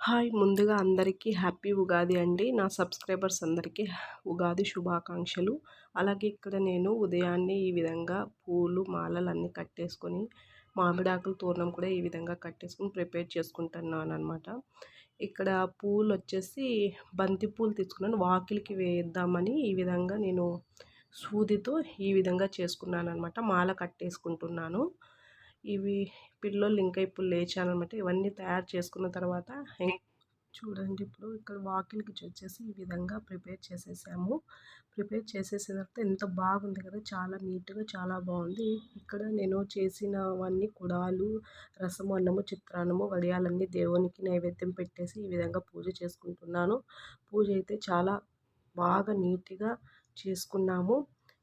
Hi ముందుగా అందరికీ happy Ugadi అండి. నా సబ్స్క్రైబర్స్ అందరికీ ఉగాది శుభాకాంక్షలు. అలాగే ఇక్కడ నేను ఉదయాన్నే ఈ విధంగా పూలు మాలలు అన్నీ కట్టేసుకొని మామిడాకులు తోరణం కూడా ఈ విధంగా కట్టేసుకొని ప్రిపేర్ చేసుకుంటున్నాను అనమాట ఇక్కడ పూలు వచ్చేసి బంతి పూలు తీసుకున్నాను. వాకిలికి వేద్దామని ఈ విధంగా నేను సూదితో ఈ విధంగా చేసుకున్నాను అనమాట మాల కట్టేసుకుంటున్నాను. ఇవి పిల్లలు ఇంకా ఇప్పుడు లేచానమాట ఇవన్నీ తయారు చేసుకున్న తర్వాత చూడండి ఇప్పుడు ఇక్కడ వాకిలికి వచ్చేసి ఈ విధంగా ప్రిపేర్ చేసేసాము. ప్రిపేర్ చేసేసిన తర్వాత ఎంత బాగుంది కదా! చాలా నీట్గా చాలా బాగుంది. ఇక్కడ నేను చేసినవన్నీ కుడాలు రసము అన్నము చిత్రాన్నము వడియాలన్నీ దేవునికి నైవేద్యం పెట్టేసి ఈ విధంగా పూజ చేసుకుంటున్నాను. పూజ అయితే చాలా బాగా నీట్గా చేసుకున్నాము.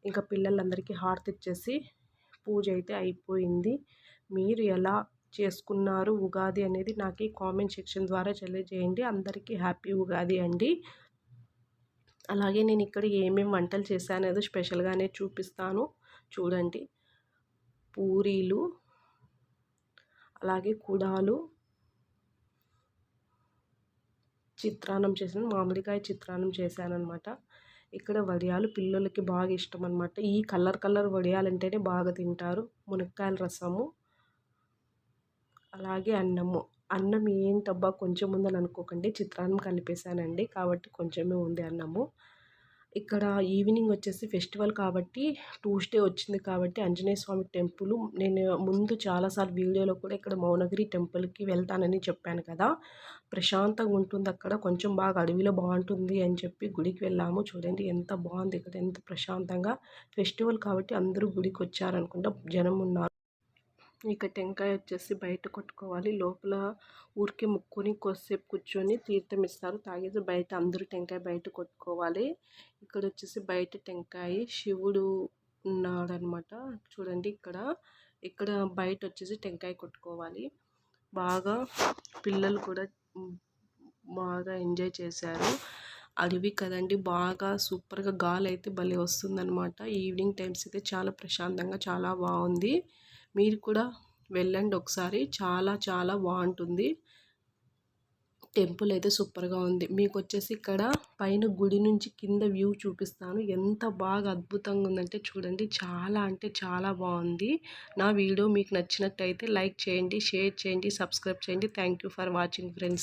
ఇంకా పిల్లలందరికీ హారతి ఇచ్చేసి పూజ అయితే అయిపోయింది. మీరు ఎలా చేసుకున్నారు ఉగాది అనేది నాకు ఈ కామెంట్ సెక్షన్ ద్వారా తెలియజేయండి. అందరికీ హ్యాపీ ఉగాది అండి. అలాగే నేను ఇక్కడ ఏమేమి వంటలు చేశానేదో స్పెషల్గానే చూపిస్తాను. చూడండి. పూరీలు అలాగే కుడాలు చిత్రాన్నం చేశాను. మామిడికాయ చిత్రాన్నం చేశానమాట ఇక్కడ వడియాలు పిల్లలకి బాగా ఇష్టం అనమాట ఈ కలర్ కలర్ వడియాలు అంటేనే బాగా తింటారు. మునక్కాయల రసము అలాగే అన్నము. అన్నం ఏంటబ్బా? కొంచెం ఉందని అనుకోకండి. చిత్రాన్నం కలిపేశానండి. కాబట్టి కొంచెమే ఉంది అన్నము. ఇక్కడ ఈవినింగ్ వచ్చేసి ఫెస్టివల్ కాబట్టి ట్యూస్డే వచ్చింది కాబట్టి ఆంజనేయ స్వామి టెంపుల్. నేను ముందు చాలాసార్లు వీడియోలో కూడా ఇక్కడ మౌనగిరి టెంపుల్కి వెళ్తానని చెప్పాను కదా. ప్రశాంతంగా ఉంటుంది అక్కడ. కొంచెం బాగా అడవిలో బాగుంటుంది అని చెప్పి గుడికి వెళ్ళాము. చూడండి ఎంత బాగుంది ఇక్కడ. ఎంత ప్రశాంతంగా ఫెస్టివల్ కాబట్టి అందరూ గుడికి వచ్చారనుకుంటా. జనం ఉన్నారు. ఇక టెంకాయ వచ్చేసి బయట కొట్టుకోవాలి. లోపల ఊరికే ముక్కుని కొద్దిసేపు కూర్చొని తీర్థం ఇస్తారు. తాగేసి బయట అందరూ టెంకాయ బయట కొట్టుకోవాలి. ఇక్కడ వచ్చేసి బయట టెంకాయ శివుడు ఉన్నాడనమాట. చూడండి ఇక్కడ. ఇక్కడ బయట వచ్చేసి టెంకాయ కొట్టుకోవాలి. బాగా పిల్లలు కూడా బాగా ఎంజాయ్ చేశారు. అడవి కదండి బాగా సూపర్గా గాలి అయితే భలే వస్తుందనమాట. ఈవినింగ్ టైమ్స్ అయితే చాలా ప్రశాంతంగా చాలా బాగుంది. మీరు కూడా వెళ్ళండి ఒకసారి. చాలా చాలా బాగుంటుంది. టెంపుల్ అయితే సూపర్గా ఉంది. మీకు వచ్చేసి ఇక్కడ పైన గుడి నుంచి కింద వ్యూ చూపిస్తాను. ఎంత బాగా అద్భుతంగా ఉందంటే చూడండి. చాలా అంటే చాలా బాగుంది. నా వీడియో మీకు నచ్చినట్టయితే లైక్ చేయండి షేర్ చేయండి సబ్స్క్రైబ్ చేయండి. Thank for watching friends.